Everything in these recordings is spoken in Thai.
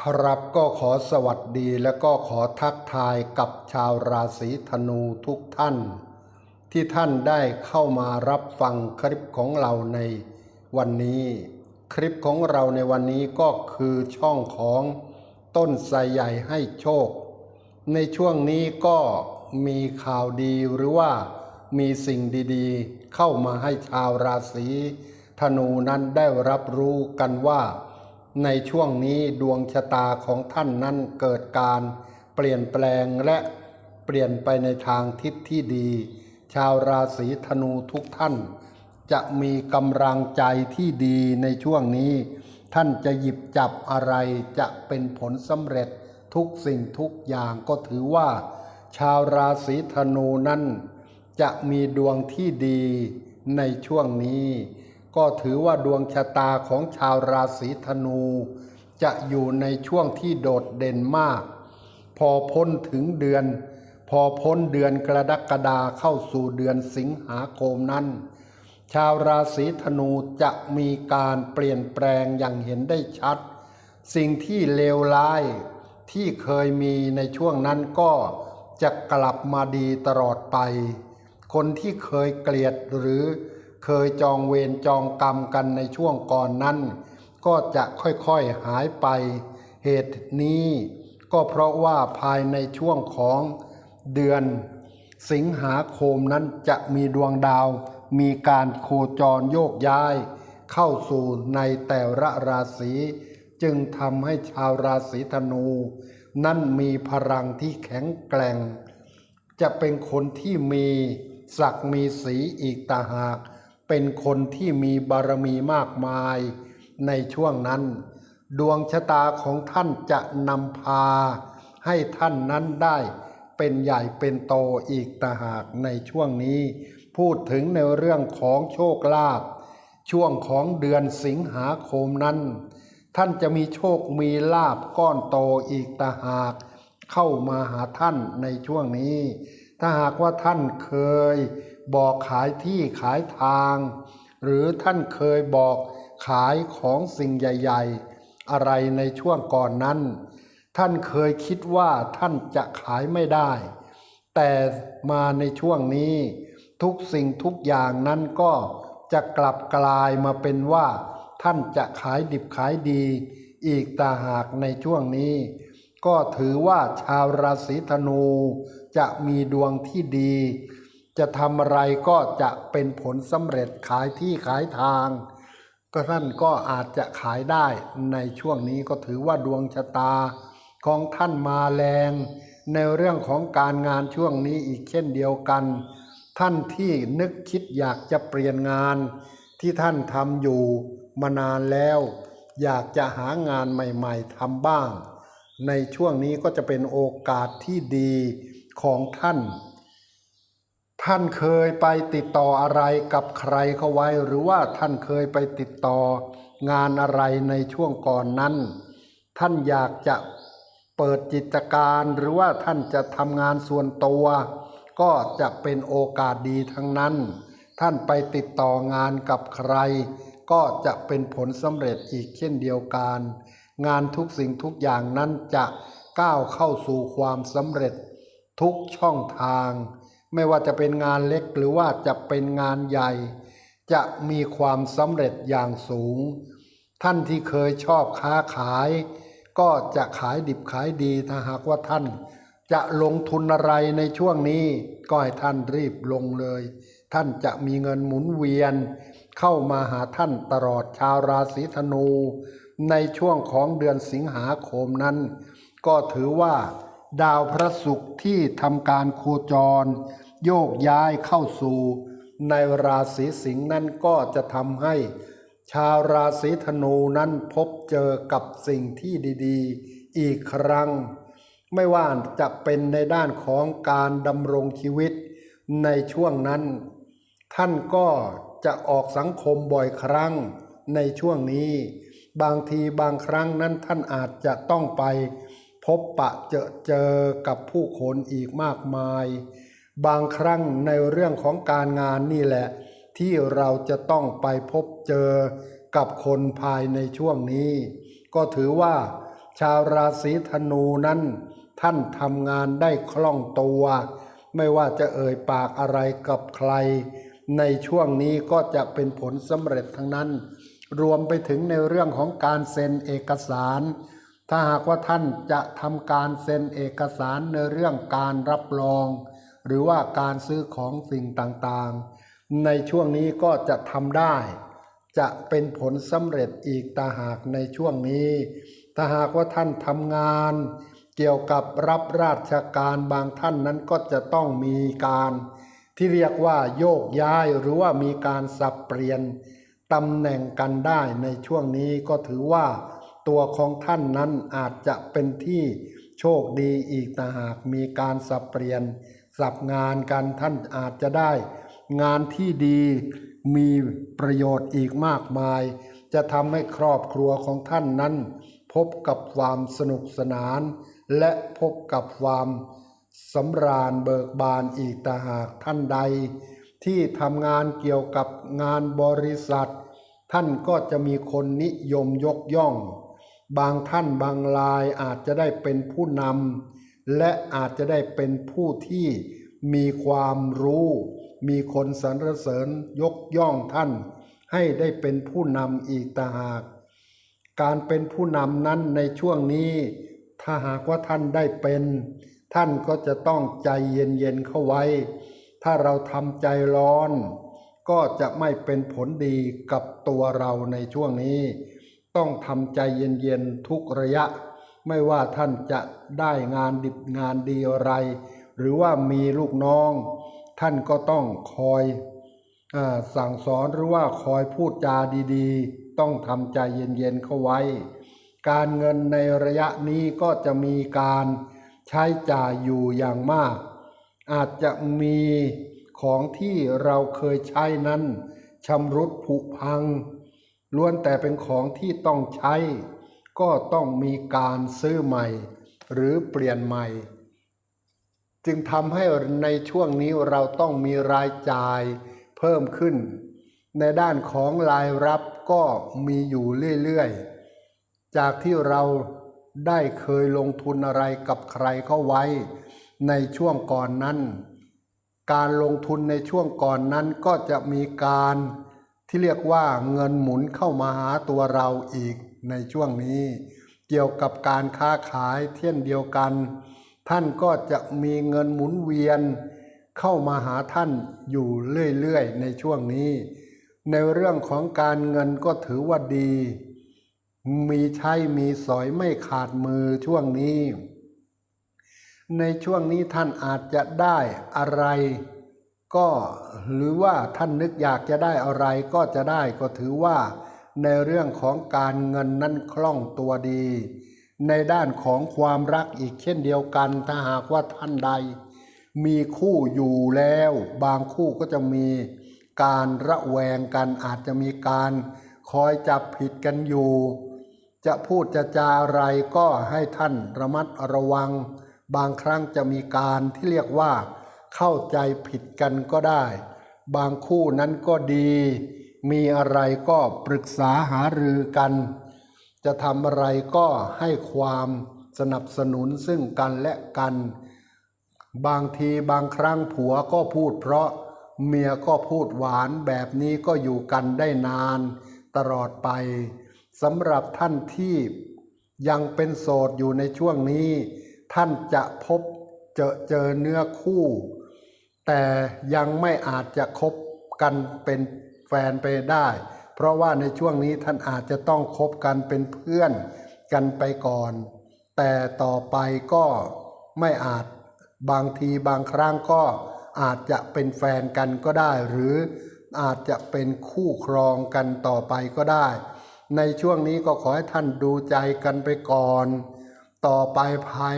ครับก็ขอสวัสดีและก็ขอทักทายกับชาวราศีธนูทุกท่าน ที่ท่านได้เข้ามารับฟังคลิปของเราในวันนี้ คลิปของเราในวันนี้ก็คือช่องของต้นไทรใหญ่ให้โชค ในช่วงนี้ก็มีข่าวดีหรือว่ามีสิ่งดีๆ เข้ามาให้ชาวราศีธนูนั้นได้รับรู้กันว่า ในช่วงนี้ดวงชะตาของท่านนั้นเกิดการเปลี่ยนแปลงและเปลี่ยนไปในทางทิศที่ดี ชาวราศีธนูทุกท่าน จะมีกำลังใจที่ดีในช่วงนี้ ท่านจะหยิบจับอะไรจะเป็นผลสำเร็จทุกสิ่งทุกอย่างก็ถือว่า ชาวราศีธนูนั้น จะมีดวงที่ดีในช่วงนี้ ก็ถือว่าดวงชะตาของชาวราศีธนู จะอยู่ในช่วงที่โดดเด่นมาก พอพ้นถึงเดือน พอพ้นเดือนกรกฎาดาเข้าสู่เดือนสิงหาคมนั้น ชาวราศีธนูจะมีการเปลี่ยนแปลงอย่างเห็นได้ชัด สิ่งที่เลวร้ายที่เคยมีในช่วงนั้นก็จะกลับมาดีตลอดไป คนที่เคยเกลียดหรือเคยจองเวรจองกรรมกันในช่วงก่อนนั้น ก็จะค่อยๆหายไป เหตุนี้ ก็เพราะว่าภายในช่วงของเดือน สิงหาคมนั้นจะมีดวงดาว มีการโคจรโยกย้าย เข้าสู่ในแต่ละราศีจึงทำให้ชาวราศีธนู นั่นมีพลังที่แข็งแกร่ง จะเป็นคนที่มีศักดิ์มีสีอีกต่างหาก เป็นคนที่มีบารมีมากมายในช่วงนั้น ดวงชะตาของท่านจะนำพา ให้ท่านนั้นได้เป็นใหญ่เป็นโตอีกต่างหากในช่วงนี้ พูดถึงในเรื่องของโชคลาภช่วงของเดือนสิงหาคมนั้น ท่านจะมีโชคมีลาบก้อนโตอีกต่างหาก เข้ามาหาท่านในช่วงนี้ ถ้าหากว่าท่านเคย บอกขายที่ขายทาง หรือท่านเคยบอกขายของสิ่งใหญ่ ๆ อะไรในช่วงก่อนนั้น ท่านเคยคิดว่าท่านจะขายไม่ได้ แต่มาในช่วงนี้ ทุกสิ่งทุกอย่างนั้นก็จะกลับกลายมาเป็นว่า ท่านจะขายดิบขายดี อีกตาหากในช่วงนี้ ก็ถือว่าชาวราศีธนูจะมีดวงที่ดี จะทำอะไรก็จะเป็นผลสำเร็จขายที่ขายทาง ก็ท่านก็อาจจะขายได้ในช่วงนี้ก็ถือว่าดวงชะตาของท่านมาแรง ในเรื่องของการงานช่วงนี้อีกเช่นเดียวกัน ท่านที่นึกคิดอยากจะเปลี่ยนงาน ที่ท่านทำอยู่มานานแล้ว อยากจะหางานใหม่ๆทำบ้าง ในช่วงนี้ก็จะเป็นโอกาสที่ดีของท่าน ท่านเคยไปติดต่ออะไรกับใครเขาไว้ หรือว่าท่านเคยไปติดต่องานอะไรในช่วงก่อนนั้น ท่านอยากจะเปิดกิจการหรือว่าท่านจะทำงานส่วนตัว ก็จะเป็นโอกาสดีทั้งนั้น ท่านไปติดต่องานกับใคร ก็จะเป็นผลสำเร็จอีกเช่นเดียวกัน งานทุกสิ่งทุกอย่างนั้นจะก้าวเข้าสู่ความสำเร็จทุกช่องทาง ไม่ว่าจะเป็นงานเล็กหรือว่าจะเป็นงานใหญ่ จะมีความสำเร็จอย่างสูง ท่านที่เคยชอบค้าขาย ก็จะขายดิบขายดีถ้าหากว่าท่าน จะลงทุนอะไรในช่วงนี้ ก็ให้ท่านรีบลงเลย ท่านจะมีเงินหมุนเวียน เข้ามาหาท่านตลอดชาวราศีธนู ในช่วงของเดือนสิงหาคมนั้น ก็ถือว่า ดาวพระศุกร์ที่ทำการโคจร โยกย้ายเข้าสู่ ในราศีสิงห์นั้นก็จะทำให้ ชาวราศีธนูนั้นพบเจอกับสิ่งที่ดีๆ อีกครั้ง ไม่ว่าจะเป็นในด้านของการดำรงชีวิตในช่วงนั้น ท่านก็จะออกสังคมบ่อยครั้งในช่วงนี้ บางทีบางครั้งนั้นท่านอาจจะต้องไปพบปะเจอเจอกับผู้คนอีกมากมาย บางครั้งในเรื่องของการงานนี่แหละ ที่เราจะต้องไปพบเจอกับคนภายในช่วงนี้ ก็ถือว่า ชาวราศีธนูนั้น ท่านทำงานได้คล่องตัว ไม่ว่าจะเอ่ยปากอะไรกับใคร ในช่วงนี้ก็จะเป็นผลสำเร็จทั้งนั้น รวมไปถึงในเรื่องของการเซ็นเอกสาร ถ้าหากว่าท่านจะทำการเซ็นเอกสารในเรื่องการรับรอง หรือว่าการซื้อของสิ่งต่างๆ ในช่วงนี้ก็จะทำได้ จะเป็นผลสำเร็จอีกตาหากในช่วงนี้ ถ้าหากว่าท่านทำงาน เกี่ยวกับรับราชการบางท่านนั้นก็จะต้องมีการ ที่เรียกว่าโยกย้ายหรือว่ามีการสับเปลี่ยนตำแหน่งกันได้ในช่วงนี้ก็ถือว่าตัวของท่านนั้นอาจจะเป็นที่โชคดีอีกต่างหากมีการสับเปลี่ยน สับงานกันท่านอาจจะได้ งานที่ดีมีประโยชน์อีกมากมาย จะทำให้ครอบครัวของท่านนั้น พบกับความสนุกสนาน และพบกับความสำราญเบิกบานอีกต่หากท่านใด ที่ทำงานเกี่ยวกับงานบริษัท ท่านก็จะมีคนนิยมยกย่อง บางท่านบางรายอาจจะได้เป็นผู้นำ และอาจจะได้เป็นผู้ที่มีความรู้ มีคนสรรเสริญยกย่องท่าน ให้ได้เป็นผู้นำอีกต่างหาก การเป็นผู้นำนั้นในช่วงนี้ ถ้าหากว่าท่านได้เป็น ท่านก็จะต้องใจเย็นๆเข้าไว้ ถ้าเราทำใจร้อน ก็จะไม่เป็นผลดีกับตัวเราในช่วงนี้ ต้องทำใจเย็นๆทุกระยะ ไม่ว่าท่านจะได้งานดิบงานดีอะไร หรือว่ามีลูกน้อง ท่านก็ต้องคอยอสั่งสอนหรือว่าคอยพูดจาดีๆ ต้องทำใจเย็นๆเข้าไว้ การเงินในระยะนี้ก็จะมีการใช้จ่ายอยู่อย่างมาก อาจจะมีของที่เราเคยใช้นั้นชำรุดผุพังล้วนแต่เป็นของที่ต้องใช้ ก็ต้องมีการซื้อใหม่ หรือเปลี่ยนใหม่ จึงทำให้ในช่วงนี้เราต้องมีรายจ่ายเพิ่มขึ้น ในด้านของรายรับก็มีอยู่เรื่อยๆ จากที่เราได้เคยลงทุนอะไรกับใครเข้าไว้ ในช่วงก่อนนั้น การลงทุนในช่วงก่อนนั้นก็จะมีการที่เรียกว่าเงินหมุนเข้ามาหาตัวเราอีก ในช่วงนี้ เกี่ยวกับการค้าขายเช่นเดียวกัน ท่านก็จะมีเงินหมุนเวียน เข้ามาหาท่านอยู่เรื่อยๆ ในช่วงนี้ ในเรื่องของการเงินก็ถือว่าดี มีใช้มีสอยไม่ขาดมือช่วงนี้ ในช่วงนี้ท่านอาจจะได้อะไรก็หรือว่าท่านนึกอยากจะได้อะไรก็จะได้ก็ถือว่า ในเรื่องของการเงินนั้นคล่องตัวดี ในด้านของความรักอีกเช่นเดียวกัน ถ้าหากว่าท่านใด มีคู่อยู่แล้ว บางคู่ก็จะมีการระแวงกันอาจจะมีการคอยจับผิดกันอยู่ จะพูดจะจาอะไรก็ให้ท่านระมัดระวัง บางครั้งจะมีการที่เรียกว่า เข้าใจผิดกันก็ได้ บางคู่นั้นก็ดี มีอะไรก็ปรึกษาหารือกัน จะทำอะไรก็ให้ความสนับสนุนซึ่งกันและกัน บางทีบางครั้งผัวก็พูดเพราะเมียก็พูดหวานแบบนี้ก็อยู่กันได้นาน ตลอดไปสำหรับท่านที่ยังเป็นโสดอยู่ในช่วงนี้ ท่านจะพบเจอเจอเนื้อคู่ แต่ยังไม่อาจจะคบกันเป็น ฟนไปได้ เพราะว่าในช่วงนี้ท่านอาจจะต้องคบกันเป็นเพื่อนกันไปก่อน แต่ต่อไปก็ไม่อาจบางทีบางครั้งก็อาจจะเป็นแฟนกันก็ได้ หรืออาจจะเป็นคู่ครองกันต่อไปก็ได้ ในช่วงนี้ก็ขอให้ท่านดูใจกันไปก่อน ต่อไปภาย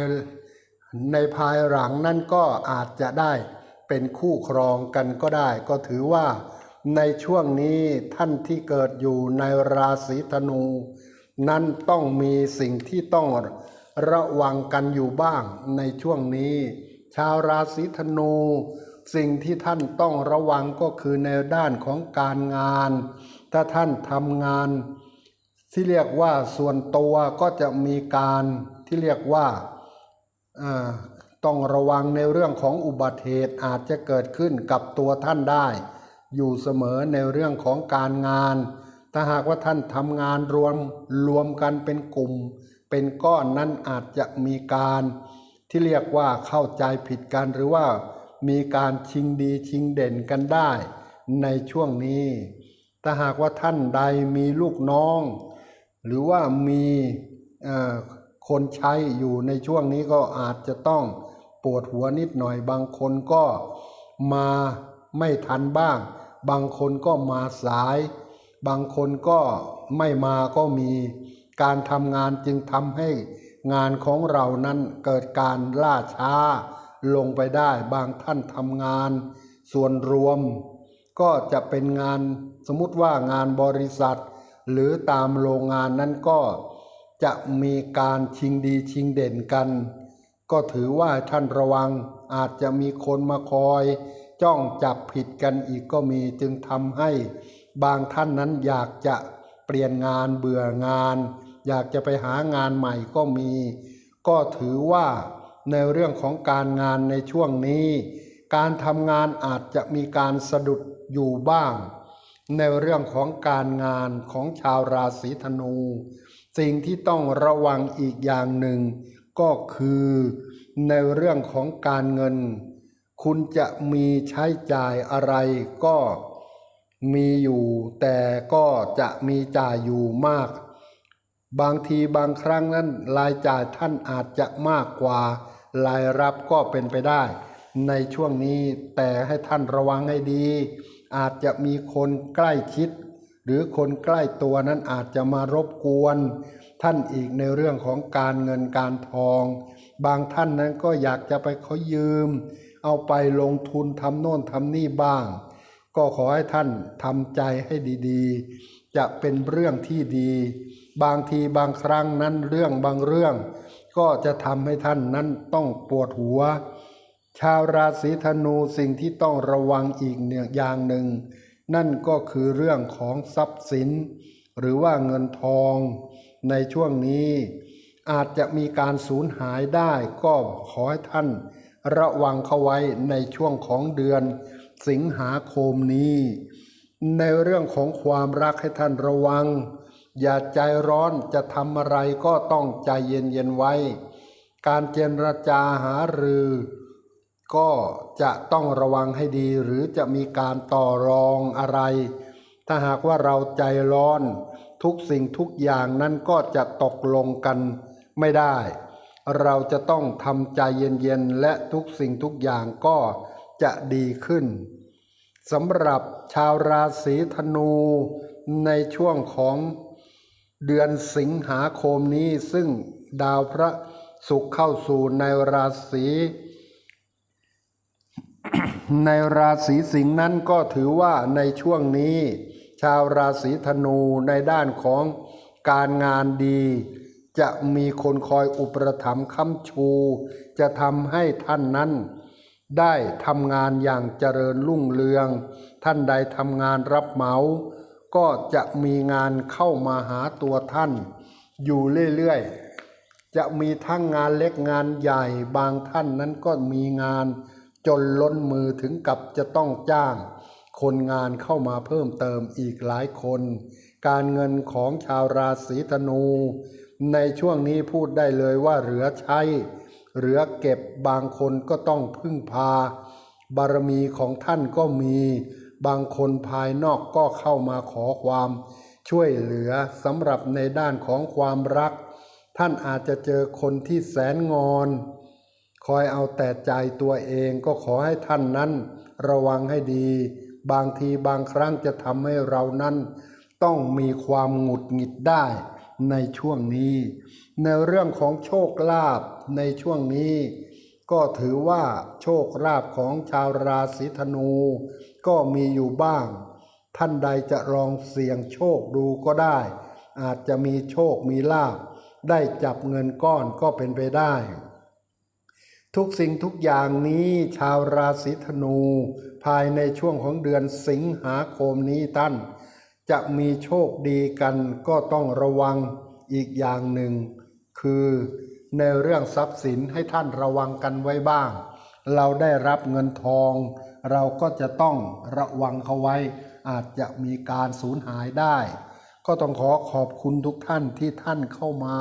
ในภายหลังนั่นก็อาจจะได้เป็นคู่ครองกันก็ได้ ก็ถือว่า ในช่วงนี้ท่านที่เกิดอยู่ในราศีธนู นั้นต้องมีสิ่งที่ต้องระวังกันอยู่บ้างในช่วงนี้ ชาวราศีธนู สิ่งที่ท่านต้องระวังก็คือในด้านของการงาน ถ้าท่านทำงาน ที่เรียกว่าส่วนตัวก็จะมีการที่เรียกว่าต้องระวังในเรื่องของอุบัติเหตุอาจจะเกิดขึ้นกับตัวท่านได้ อยู่เสมอในเรื่องของการงาน ถ้าหากว่าท่านทำงานรวมรวมกันเป็นกลุ่ม เป็นก้อนนั้นอาจจะมีการ ที่เรียกว่าเข้าใจผิดกันหรือว่า มีการชิงดีชิงเด่นกันได้ ในช่วงนี้ ถ้าหากว่าท่านใดมีลูกน้อง หรือว่ามีคนใช้อยู่ในช่วงนี้ก็อาจจะต้องปวดหัวนิดหน่อยบางคนก็มาไม่ทันบ้าง บางคนก็มาสาย บางคนก็ไม่มาก็มีการทำงานจึงทำให้งานของเรานั้นเกิดการล่าช้าลงไปได้ บางท่านทำงาน ส่วนรวม ก็จะเป็นงานสมมติว่างานบริษัท หรือตามโรงงานนั้นก็จะมีการชิงดีชิงเด่นกัน ก็ถือว่าท่านระวังอาจจะมีคนมาคอย จ้องจับผิดกันอีกก็มีจึงทำให้บางท่านนั้นอยากจะเปลี่ยนงานเบื่องาน อยากจะไปหางานใหม่ก็มี ก็ถือว่าในเรื่องของการงานในช่วงนี้ การทำงานอาจจะมีการสะดุดอยู่บ้าง ในเรื่องของการงานของชาวราศีธนู สิ่งที่ต้องระวังอีกอย่างหนึ่ง ก็คือในเรื่องของการเงิน คุณจะมีใช้จ่ายอะไรก็มีอยู่ แต่ก็จะมีจ่ายอยู่มาก บางทีบางครั้งนั้นรายจ่ายท่านอาจจะมากกว่ารายรับก็เป็นไปได้ ในช่วงนี้แต่ให้ท่านระวังให้ดี อาจจะมีคนใกล้ชิด หรือคนใกล้ตัวนั้นอาจจะมารบกวน ท่านอีกในเรื่องของการเงินการทอง บางท่านนั้นก็อยากจะไปขอยืม เอาไปลงทุนทำโน่นทำนี่บ้าง ก็ขอให้ท่านทำใจให้ดีๆ จะเป็นเรื่องที่ดี บางทีบางครั้งนั้นเรื่องบางเรื่อง ก็จะทำให้ท่านนั้นต้องปวดหัว ชาวราศีธนูสิ่งที่ต้องระวังอีกหนึ่งอย่างหนึ่ง นั่นก็คือเรื่องของทรัพย์สิน หรือว่าเงินทอง ในช่วงนี้อาจจะมีการสูญหายได้ก็ขอให้ท่าน ระวังเข้าไว้ในช่วงของเดือนสิงหาคมนี้ ในเรื่องของความรักให้ท่านระวัง อย่าใจร้อนจะทำอะไรก็ต้องใจเย็นๆไว้ การเจรจาหารือ ก็จะต้องระวังให้ดีหรือจะมีการต่อรองอะไร ถ้าหากว่าเราใจร้อน ทุกสิ่งทุกอย่างนั้นก็จะตกลงกันไม่ได้ เราจะต้องทำใจเย็นๆ และทุกสิ่งทุกอย่างก็จะดีขึ้นสำหรับชาวราศีธนูในช่วงของเดือนสิงหาคมนี้ ซึ่งดาวพระศุกร์เข้าสู่ในราศีในราศีสิงห์นั้นก็ถือว่าในช่วงนี้ ชาวราศีธนูในด้านของการงานดี จะมีคนคอยอุปถัมภ์ค้ำชู จะทำให้ท่านนั้น ได้ทำงานอย่างเจริญรุ่งเรือง ท่านใดทำงานรับเหมา ก็จะมีงานเข้ามาหาตัวท่าน อยู่เรื่อยๆ จะมีทั้งงานเล็กงานใหญ่ บางท่านนั้นก็มีงาน จนล้นมือถึงกับจะต้องจ้าง คนงานเข้ามาเพิ่มเติมอีกหลายคน การเงินของชาวราศีธนู ในช่วงนี้พูดได้เลยว่าเหลือใช้ เหลือเก็บบางคนก็ต้องพึ่งพา บารมีของท่านก็มี บางคนภายนอกก็เข้ามาขอความ ช่วยเหลือสำหรับในด้านของความรัก ท่านอาจจะเจอคนที่แสนงอน คอยเอาแต่ใจตัวเองก็ขอให้ท่านนั้น ระวังให้ดี บางทีบางครั้งจะทำให้เรานั้น ต้องมีความหงุดหงิดได้ ในช่วงนี้ ในเรื่องของโชคลาภในช่วงนี้ ก็ถือว่าโชคลาภของชาวราศีธนู ก็มีอยู่บ้าง ท่านใดจะลองเสี่ยงโชคดูก็ได้ อาจจะมีโชคมีลาภได้จับเงินก้อนก็เป็นไปได้ ทุกสิ่งทุกอย่างนี้ชาวราศีธนู ภายในช่วงของเดือนสิงหาคมนี้ท่าน จะมีโชคดีกันก็ต้องระวังอีกอย่างหนึ่ง คือในเรื่องทรัพย์สินให้ท่านระวังกันไว้บ้าง เราได้รับเงินทอง เราก็จะต้องระวังเขาไว้ อาจจะมีการสูญหายได้ ก็ต้องขอขอบคุณทุกท่านที่ท่านเข้ามา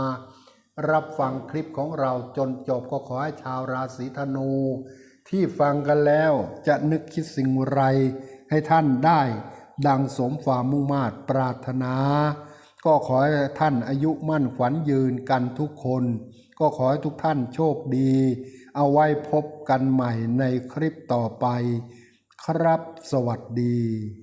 รับฟังคลิปของเราจนจบก็ขอให้ชาวราศีธนู ที่ฟังกันแล้วจะนึกคิดสิ่งไรให้ท่านได้ ดังสมความมุ่งมาตรปรารถนา ก็ขอให้ท่านอายุมั่นขวัญยืนกันทุกคน ก็ขอให้ทุกท่านโชคดี เอาไว้พบกันใหม่ในคลิปต่อไป ครับสวัสดี